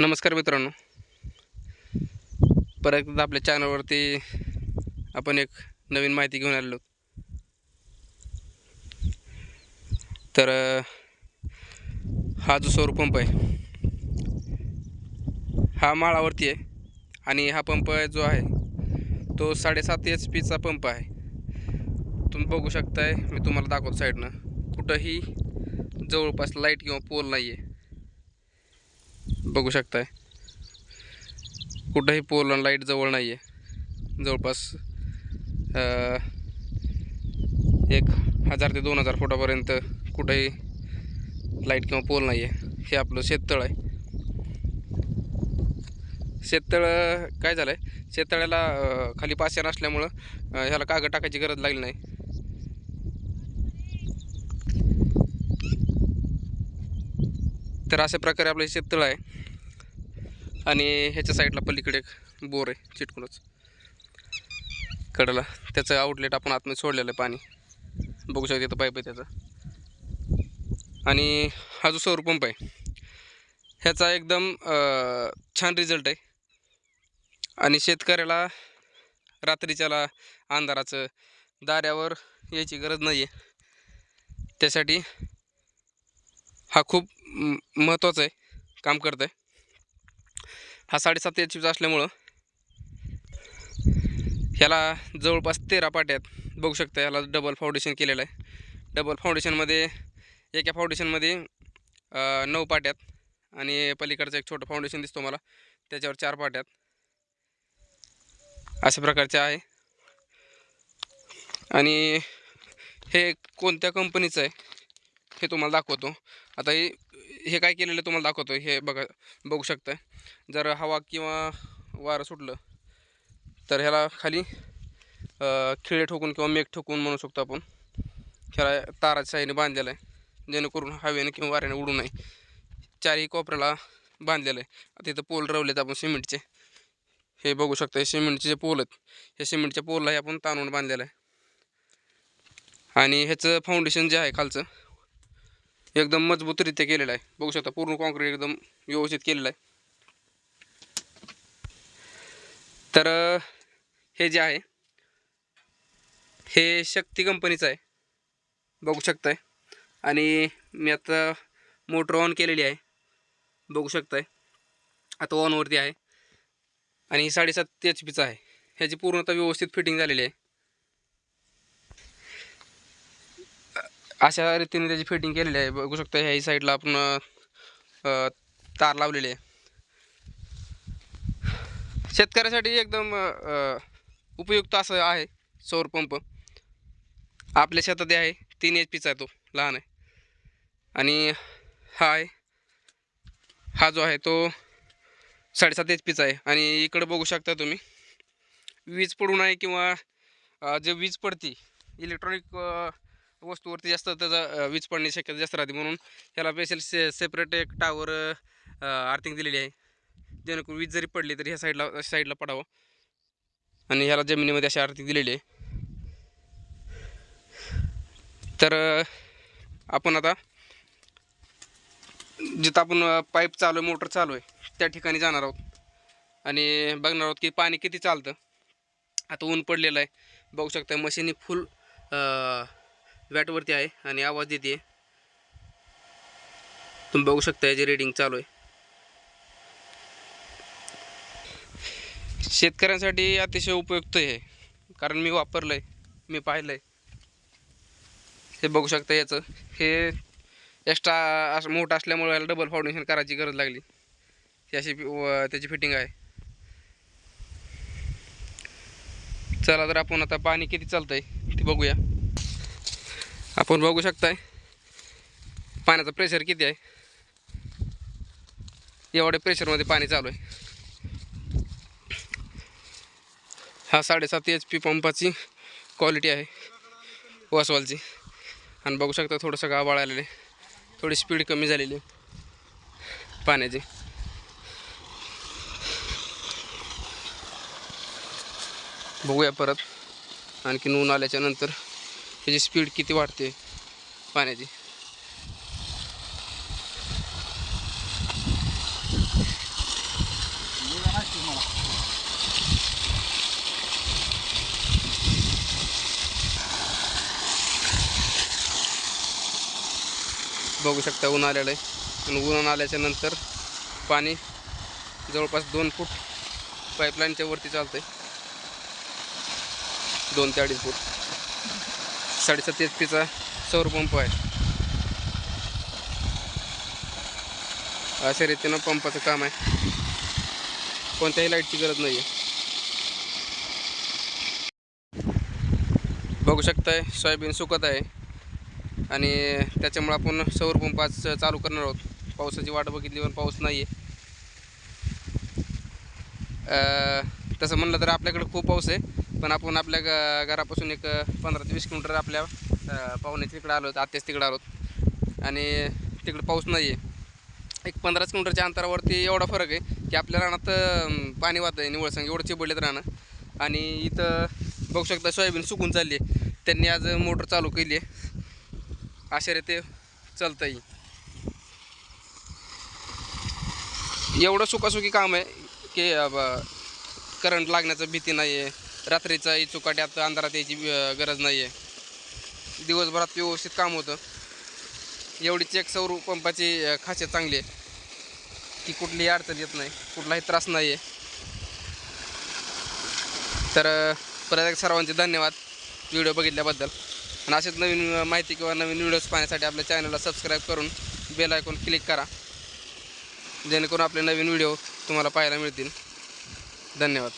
नमस्कार मित्रांनो. परत एकदा आपल्या चॅनलवरती आपण एक नवीन माहिती घेऊन आलेलो. तर हा जो सौर पंप आहे हा माळावरती आहे आणि हा पंप जो आहे तो साडेसात एच पीचा पंप आहे. तुम्ही बघू शकताय मी तुम्हाला दाखवतो साईडनं. कुठंही जवळपास लाइट किंवा पोल नाही आहे बघू शकताय. कुठंही पोल लाइट जवळ नाही आहे जवळपास एक हजार ते दोन हजार फुटापर्यंत कुठंही लाइट किंवा पोल नाही आहे हे आपलं शेततळ आहे. शेततळ काय झालं आहे शेततळ्याला खाली पाषाण नसल्यामुळं ह्याला कागद टाकायची गरज लागली नाही. तर अशा प्रकारे आपलं शेततळ आहे. आणि ह्याच्या साईडला पलीकडे एक बोर आहे चिटकूनच. कडला. त्याचं आउटलेट आपण आतमध्ये सोडलेलं आहे पाणी. बघू शकतो इथं पाईप आहे त्याचा. आणि हा जो सौर पंप आहे ह्याचा एकदम छान रिझल्ट आहे. आणि शेतकऱ्याला रात्रीच्याला अंधाराचं दाऱ्यावर यायची गरज नाही आहे त्यासाठी हा खूप महत्त्वाचा आहे काम करतं आहे हा साडेसात एच पीचा असल्यामुळं ह्याला जवळपास तेरा पाट्यात बघू शकता ह्याला डबल फाउंडेशन केलेलं आहे. डबल फाउंडेशनमध्ये एका फाउंडेशनमध्ये नऊ पाट्यात आणि पलीकडचं एक छोटं फाउंडेशन दिसतो मला त्याच्यावर चार पाट्यात. अशा प्रकारचे आहे. आणि हे कोणत्या कंपनीचं आहे हे तुम्हाला दाखवतो. आता हे हे काय केलेलं तुम्हाला दाखवतो हे बघा बघू शकता जर हवा किंवा वारं सुटलं तर ह्याला खाली खिळे ठोकून किंवा मेघ ठोकून म्हणू शकतो आपण. ह्याला ताराच्या साईने बांधलेलं आहे जेणेकरून हवेने किंवा वाऱ्याने उडू नये. चारही कोपऱ्याला बांधलेलं आहे. तिथं पोल रवलेत आपण सिमेंटचे. हे बघू शकता हे सिमेंटचे जे पोल आहेत हे सिमेंटच्या पोललाही आपण ताणून बांधलेलं आहे. आणि ह्याचं फाउंडेशन जे आहे खालचं एकदम मजबूतरित्या केलेलं आहे. बघू शकता पूर्ण कॉन्क्रीट एकदम व्यवस्थित केलेलं आहे. तर हे जे आहे हे शक्ती कंपनीचं आहे. बघू शकताय. आणि मी आता मोटर ऑन केलेली आहे. बघू शकताय. आता ऑनवरती आहे. आणि ही साडेसात एच पीचं आहे. ह्याची पूर्णतः व्यवस्थित फिटिंग झालेली आहे. अशा रीतीने त्याची फिटिंग केलेली आहे. बघू शकता ह्या साईडला आपण तार लावलेली आहे. शेतकऱ्यासाठी एकदम उपयुक्त असं आहे सौर पंप. आपल्या शेतात आहे तीन एच पीचा आहे तो लहान आहे. आणि हा आहे हा जो आहे तो साडेसात एच पीचा आहे. आणि इकडं बघू शकता तुम्ही वीज पडू नये किंवा जे वीज पडती इलेक्ट्रॉनिक वस्तूवरती जास्त त्याचा वीज पडण्याची शक्यता जास्त राहते. म्हणून ह्याला स्पेशल से सेपरेट एक टावर आर्थिंग दिलेली आहे. जेणेकरून वीज जरी पडली तरी ह्या साईडला अशा साईडला पडावं. आणि ह्याला जमिनीमध्ये अशी आर्थिंग दिलेली आहे. तर आपण आता जिथं आपण पाईप चालू आहे मोटर चालू आहे त्या ठिकाणी जाणार आहोत. आणि बघणार आहोत की पाणी किती चालतं. आता ऊन पडलेलं आहे. बघू शकता मशीन फुल वॅटवरती आहे आणि आवाज देते तुम्ही बघू शकता याची रेडिंग चालू आहे. शेतकऱ्यांसाठी अतिशय उपयुक्त आहे कारण मी वापरलं आहे मी पाहिलं आहे हे बघू शकता याचं. हे एक्स्ट्रा अस मोठं असल्यामुळे याला डबल फाउंडेशन करायची गरज लागली. ही अशी त्याची फिटिंग आहे. चला तर आपण आता पाणी किती चालतंय ते बघूया. आपण बघू शकताय. पाण्याचं प्रेशर किती आहे? एवढ्या प्रेशरमध्ये पाणी चालू आहे. हा साडेसात एच पी पंपाची क्वालिटी आहे. वॉसवालची. आणि बघू शकता थोडंसं गावाळ आलेलं आहे. थोडी स्पीड कमी झालेली आहे. पाण्याची. बघूया परत. आणखीन ऊन आल्याच्यानंतर त्याची स्पीड किती वाढते? पाण्याची. बघू शकता ऊन आलेलं आहे. आणि ऊन आल्याच्यानंतर पाणी जवळपास दोन फूट पाईपलाईनच्या वरती चालतं आहे दोन ते अडीच फूट. साडेसात एच पीचा सौर पंप आहे. अशा रीतीनं पंपाचं काम आहे. कोणत्याही लाईटची गरज नाही आहे बघू शकताय सोयाबीन सुकत आहे. आणि त्याच्यामुळे आपण सौर पंप आज चालू करणार आहोत. पावसाची वाट बघितली पण पाऊस नाही आहे तसं म्हणलं तर आपल्याकडे खूप पाऊस आहे. पण आपण आपल्या ग घरापासून एक पंधरा ते वीस किलोमीटर आपल्या अं, पाहुण्याच्या तिकडं आलो आत्याच तिकडं आलो. आणि तिकडं पाऊस नाही आहे एक पंधराच किलोमीटरच्या अंतरावरती एवढा फरक आहे की आपल्या रानात पाणी वाहत आहे निवळसंग एवढं चिबडलेत राहणं आणि इथं बघू शकता सोयाबीन सुकून चालली आहे. त्यांनी आज मोटर चालू केली आहे. अशा रीते चालतं येईल एवढं सुखासुखी काम आहे की करंट लागण्याचं भीती नाही आहे रात्रीचा चुकाट्यात अंधारात यायची गरज नाही आहे दिवसभरात व्यवस्थित काम होतं. एवढीच एक सौर पंपाची खासियत चांगली आहे. की कुठलीही अडचण येत नाही. कुठलाही त्रास नाही आहे तर परत एक सर्वांचे धन्यवाद व्हिडिओ बघितल्याबद्दल. आणि असेच नवीन माहिती किंवा नवीन व्हिडिओज पाहण्यासाठी आपल्या चॅनलला सबस्क्राईब करून बेल आयकॉन क्लिक करा. जेणेकरून आपले नवीन व्हिडिओ तुम्हाला पाहायला मिळतील. धन्यवाद.